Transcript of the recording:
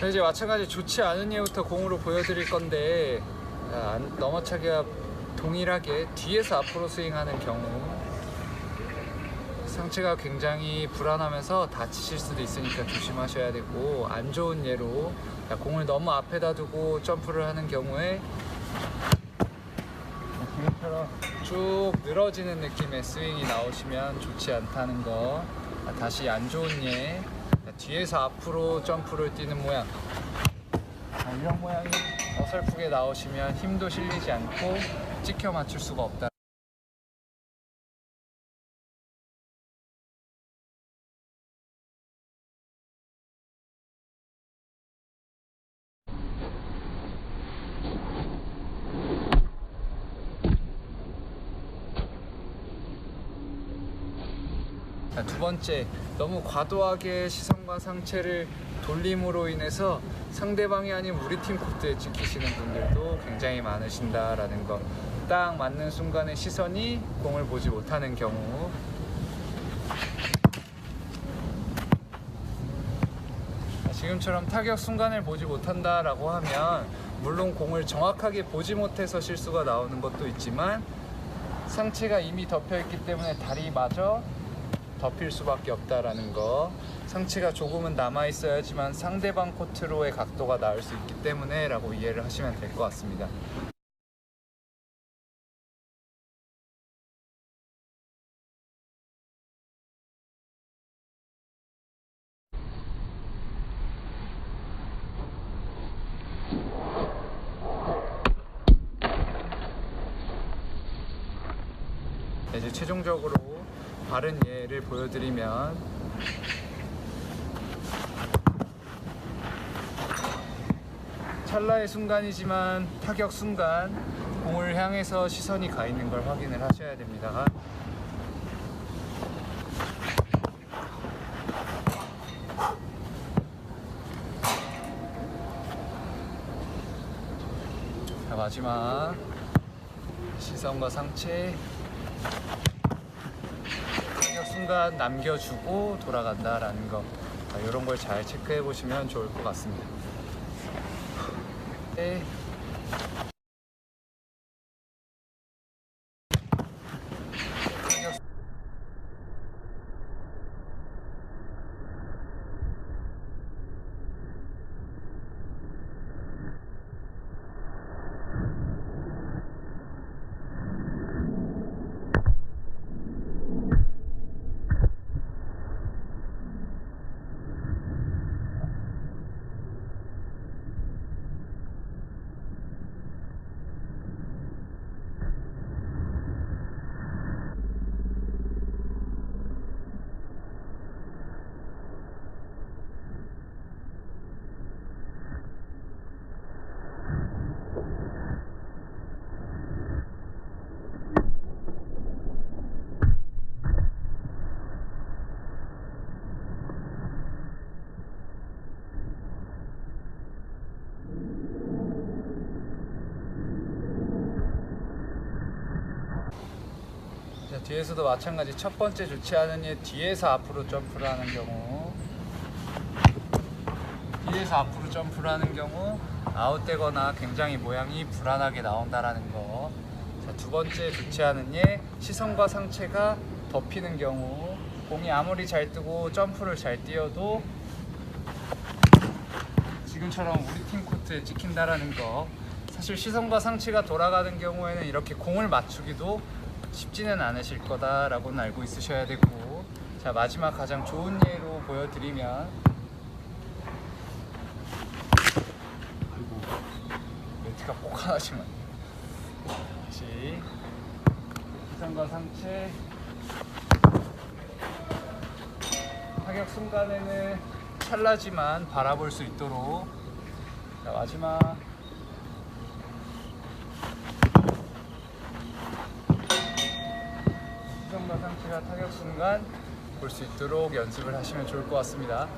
자, 이제 마찬가지 좋지 않은 예부터 공으로 보여드릴 건데 자, 안- 넘어차기와 동일하게 뒤에서 앞으로 스윙하는 경우 상체가 굉장히 불안하면서 다치실 수도 있으니까 조심하셔야 되고 안 좋은 예로 자, 공을 너무 앞에다 두고 점프를 하는 경우에 쭉 늘어지는 느낌의 스윙이 나오시면 좋지 않다는 거. 자, 다시 안 좋은 예. 자, 뒤에서 앞으로 점프를 뛰는 모양. 자, 이런 모양이 어설프게 나오시면 힘도 실리지 않고 찍혀 맞출 수가 없다 자, 두 번째, 너무 과도하게 시선과 상체를 돌림으로 인해서 상대방이 아닌 우리 팀 코트에 찍히시는 분들도 굉장히 많으신다라는 거. 딱 맞는 순간에 시선이 공을 보지 못하는 경우. 자, 지금처럼 타격 순간을 보지 못한다라고 하면 물론 공을 정확하게 보지 못해서 실수가 나오는 것도 있지만 상체가 이미 덮여 있기 때문에 다리마저 덮일 수밖에 없다라는 거. 상체가 조금은 남아 있어야지만 상대방 코트로의 각도가 나을 수 있기 때문에 라고 이해를 하시면 될 것 같습니다. 네, 이제 최종적으로 바른 예를 보여드리면 찰나의 순간이지만 타격 순간 공을 향해서 시선이 가 있는 걸 확인을 하셔야 됩니다. 자, 마지막 시선과 상체 순간 남겨주고 돌아간다라는 거 이런 걸 잘 체크해 보시면 좋을 것 같습니다. 네. 타격 자, 뒤에서도 마찬가지 첫 번째 않은 예 뒤에서 앞으로 점프를 하는 경우 뒤에서 앞으로 점프를 하는 경우 아웃되거나 굉장히 모양이 불안하게 나온다라는 거. 자, 두 번째 않은 예 시선과 상체가 덮이는 경우 공이 아무리 잘 뜨고 점프를 잘 뛰어도 지금처럼 우리 팀 코트에 찍힌다라는 거. 사실 시선과 상체가 돌아가는 경우에는 이렇게 공을 맞추기도 쉽지는 않으실 거다라고는 알고 있으셔야 되고 자 마지막 가장 좋은 예로 보여드리면 아이고 매트가 꼭 하나씩만. 다시. 시선과 상체. 타격 순간에는 찰나지만 바라볼 수 있도록. 자 마지막 시선과 상체가 타격 순간 볼 수 있도록 연습을 하시면 좋을 것 같습니다.